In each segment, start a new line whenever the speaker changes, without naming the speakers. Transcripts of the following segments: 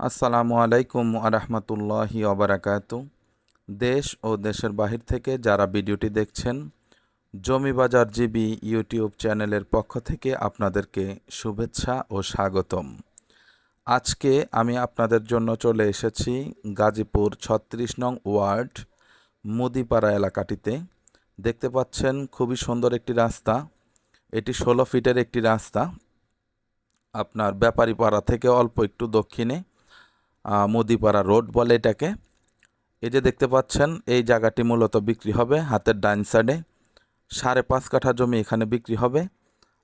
আসসালামু আলাইকুম আরহামতুল্লাহি অবরাকাত দেশ ও দেশের বাহির থেকে যারা ভিডিওটি দেখছেন জমি বাজার জিবি ইউটিউব চ্যানেলের পক্ষ থেকে আপনাদেরকে শুভেচ্ছা ও স্বাগতম। আজকে আমি আপনাদের জন্য চলে এসেছি গাজীপুর ছত্রিশ নং ওয়ার্ড, মুদিপাড়া এলাকাটিতে। দেখতে পাচ্ছেন খুবই সুন্দর একটি রাস্তা। এটি ষোলো ফিটের একটি রাস্তা। আপনার ব্যাপারী পাড়া থেকে অল্প একটু দক্ষিণে। মুদিপাড়া রোড বলে এটাকে। এই যে দেখতে পাচ্ছেন, এই জায়গাটি মূলত বিক্রি হবে হাতের ডাইন সাইডে সাড়ে পাঁচ কাঠা জমি এখানে বিক্রি হবে।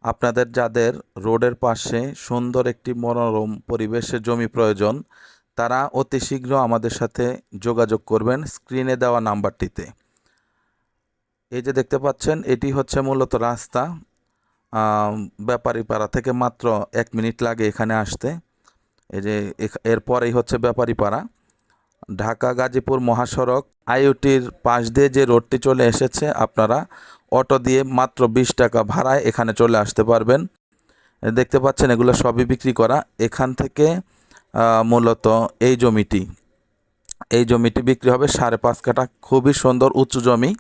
আপনাদের যাদের রোডের পাশে সুন্দর একটি মনোরম পরিবেশে জমি প্রয়োজন, তারা অতি শীঘ্র আমাদের সাথে যোগাযোগ করবেন স্ক্রিনে দেওয়া নাম্বারটিতে। এই যে দেখতে পাচ্ছেন, এটি হচ্ছে মূলত রাস্তা। ব্যাপারীপাড়া থেকে মাত্র এক মিনিট লাগে এখানে আসতে। এই যে এরপরেই হচ্ছে ব্যাপারীপাড়া ঢাকা, গাজীপুর মহাসড়ক আইওটির পাশ দিয়ে যে রোডটি চলে এসেছে, আপনারা অটো দিয়ে মাত্র বিশ টাকা ভাড়ায় এখানে চলে আসতে পারবেন। দেখতে পাচ্ছেন এগুলো সবই বিক্রি করা। এখান থেকে মূলত এই জমিটি এই জমিটি বিক্রি হবে সাড়ে পাঁচ কাঠা। খুবই সুন্দর উঁচু জমি,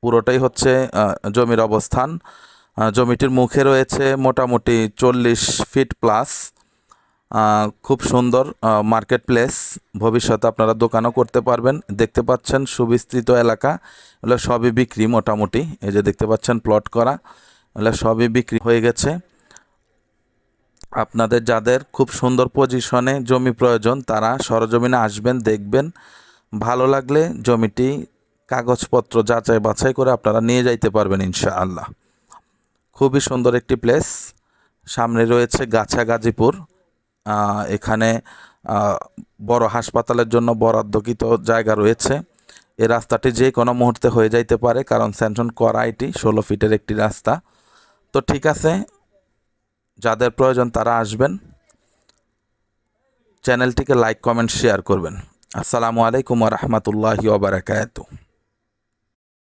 পুরোটাই হচ্ছে জমির অবস্থান। জমিটির মুখে রয়েছে মোটামুটি চল্লিশ ফিট প্লাস। খুব সুন্দর মার্কেট প্লেস ভবিষ্যতে আপনারা দোকানও করতে পারবেন। দেখতে পাচ্ছেন সুবিস্তৃত এলাকা। এগুলো সবই বিক্রি মোটামুটি। এই যে দেখতে পাচ্ছেন প্লট করা। এগুলো সবই বিক্রি হয়ে গেছে। আপনাদের যাদের খুব সুন্দর পজিশনে জমি প্রয়োজন, তারা সরজমিনে আসবেন, দেখবেন। ভালো লাগলে জমিটি কাগজপত্র যাচাই বাছাই করে আপনারা নিয়ে যাইতে পারবেন ইনশাআল্লাহ। খুবই সুন্দর একটি প্লেস সামনে রয়েছে গাছা গাজীপুর এখানে বড় হাসপাতালের জন্য বরাদ্দকৃত জায়গা রয়েছে। এই রাস্তাটি যে কোনো মুহূর্তে হয়ে যাইতে পারে, কারণ স্যাংশন করা এটি ষোলো ফিটের একটি রাস্তা। তো ঠিক আছে, যাদের প্রয়োজন তারা আসবেন। চ্যানেলটিকে লাইক, কমেন্ট, শেয়ার করবেন। আসসালামু আলাইকুম রহমতুল্লাহি ওবরাকাতু